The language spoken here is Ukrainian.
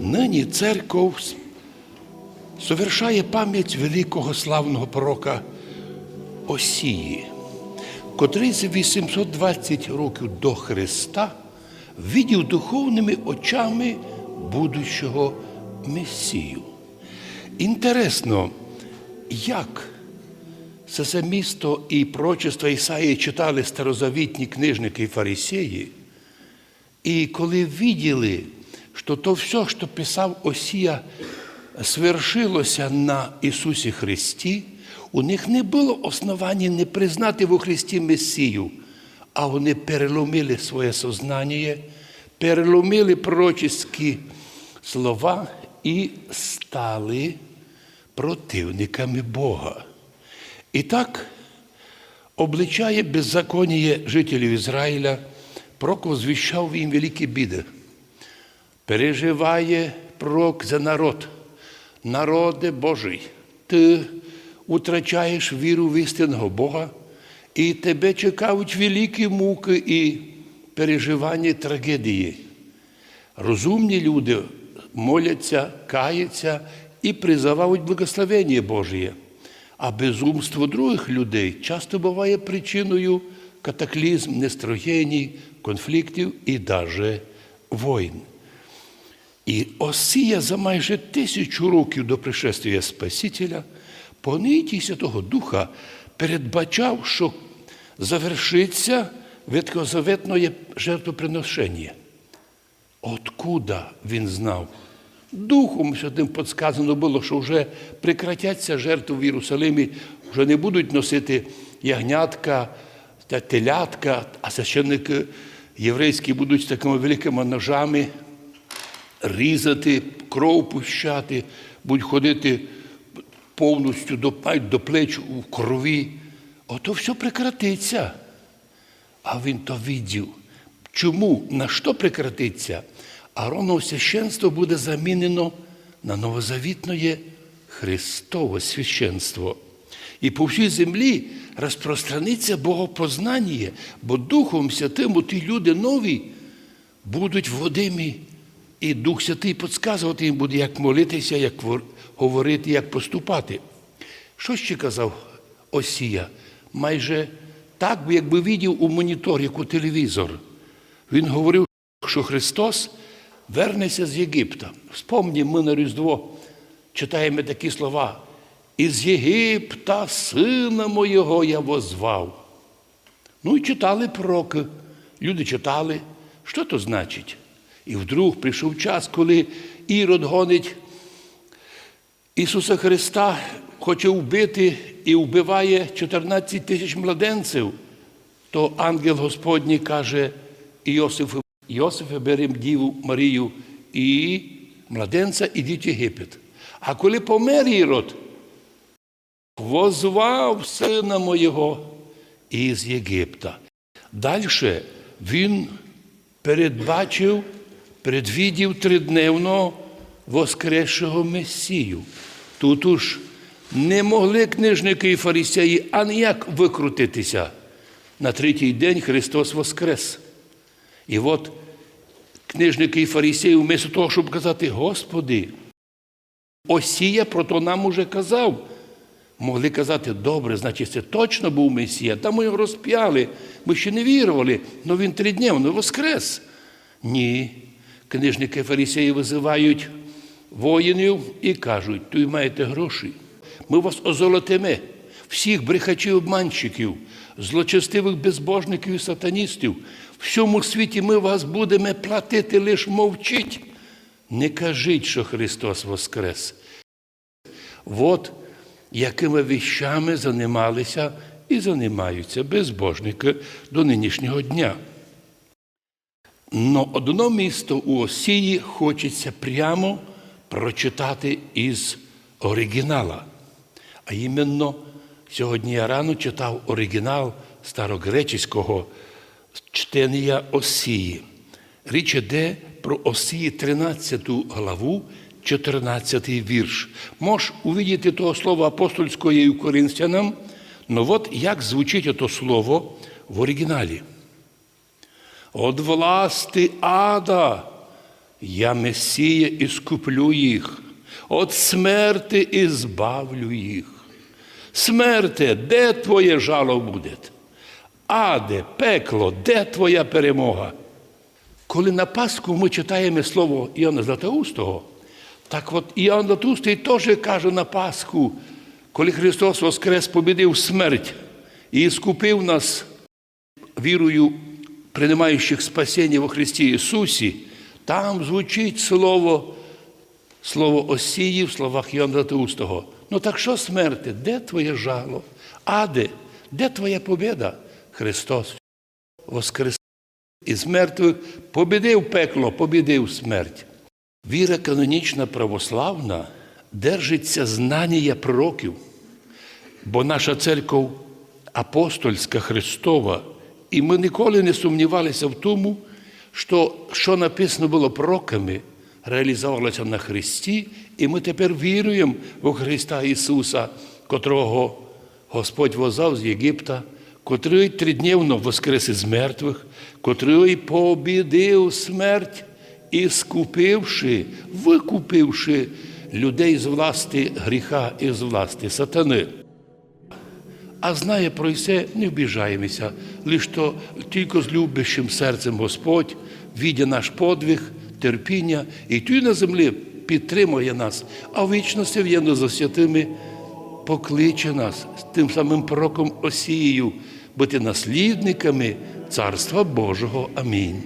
Нині церков совершає пам'ять великого славного пророка Осії, котрий за 820 років до Христа видів духовними очами будущого Месію. Інтересно, як це це місто і прочество Ісаї читали старозавітні книжники і фарисеї, і коли виділи, що то все, що писав Осія, свершилося на Ісусі Христі, у них не було основання не признати во Христі Месію, а вони переломили своє сознання, переломили пророчеські слова і стали противниками Бога. І так обличає беззаконніє жителів Ізраїля, пророк звіщав їм великі біди. Переживає пророк за народ, народе Божий. Ти утрачаєш віру в істинного Бога, і тебе чекають великі муки і переживання трагедії. Розумні люди моляться, каються і призивають благословення Божє. А безумство других людей часто буває причиною катаклізм, нестроєнь, конфліктів і навіть воїн. І Осія за майже тисячу років до пришествия Спасителя по ниті Святого Духа передбачав, що завершиться ветхозаветне жертвоприношення. Откуда він знав? Духом Святим підсказано було, що вже прекратяться жертви в Єрусалимі, вже не будуть носити ягнятка та телятка, а священники єврейські будуть з такими великими ножами різати, кров пущати, будуть ходити повністю до, навіть до плеч у крові. Ото все прекратиться. А він то видів. Чому? На що прекратиться? Ароново священство буде замінено на новозавітне Христове священство. І по всій землі розпространиться Богопознання, бо Духом Святим ті люди нові будуть водимі, і Дух Святий підказувати їм буде, як молитися, як говорити, як поступати. Що ще казав Осія? Майже так, якби видів у монітор, як у телевізор. Він говорив, що Христос вернеться з Єгипта. Вспомні, ми на Різдво читаємо такі слова. Із Єгипта сина моєго я возвав. Ну і читали пророки. Люди читали, що то значить. І вдруг прийшов час, коли Ірод гонить Ісуса Христа, хоче вбити і вбиває 14 тисяч младенців, то ангел Господній каже Іосифу, Іосифе, берем Діву Марію і младенця, ідіть в Єгипет. А коли помер Ірод, возвав сина моєго із Єгипта. Далі він передбачив, предвідів тридневного воскресшого Месію. Тут уж не могли книжники і фарисеї аніяк викрутитися. На третій день Христос воскрес. І от книжники і фарисеї, вместо того, щоб казати, Господи, Осія про то нам уже казав. Могли казати, добре, значить, це точно був Месія. Там ми його розп'яли. Ми ще не вірували, але він тридневно воскрес. Ні. Книжники фарисеї визивають воїнів і кажуть, тут маєте гроші. Ми вас озолотимо, всіх брехачів обманщиків, злочестивих безбожників і сатаністів. В всьому світі ми вас будемо платити, лиш мовчіть. Не кажіть, що Христос воскрес. От якими віщами займалися і займаються безбожники до нинішнього дня. Но одно місто у Осії хочеться прямо прочитати із оригінала. А іменно сьогодні я рано читав оригінал старогреческого чтення Осії. Річ іде про Осії 13 главу, 14 вірш. Можеш увидіти того слова апостольського і Коринфянам, ну от як звучить то слово в оригіналі. От власти ада Я Месія і скуплю їх, от смерти і збавлю їх. Смерте, де твоє жало буде? Аде, пекло, де твоя перемога? Коли на Пасху ми читаємо слово Іоанна Златоустого, так от Іоанн Златоустий теж каже на Пасху, коли Христос Воскрес побідив смерть і скупив нас вірою, приймаючих спасіння во Христі Ісусі, там звучить слово, слово Осії в словах Іоанна Златоустого. Ну так що смерти? Де твоє жало? Аде, де твоя побіда? Христос Воскрес із мертвих побідив пекло, побідив смерть. Віра канонічна православна держиться знання пророків, бо наша церква апостольська Христова, і ми ніколи не сумнівалися в тому, що що написано було пророками, реалізовувалося на Христі, і ми тепер віруємо в Христа Ісуса, котрого Господь возав з Єгипта, котрий триднівно воскрес із мертвих, котрий побідив смерть і скупивши, викупивши людей з власти гріха і з власти сатани. А знає про все, не вбіжаємося, лиш то тільки з любящим серцем Господь, відя наш подвиг, терпіння, і тут на землі підтримує нас, а в вічності в'єдно за святими покличе нас тим самим пророком Осією, бути наслідниками Царства Божого. Амінь.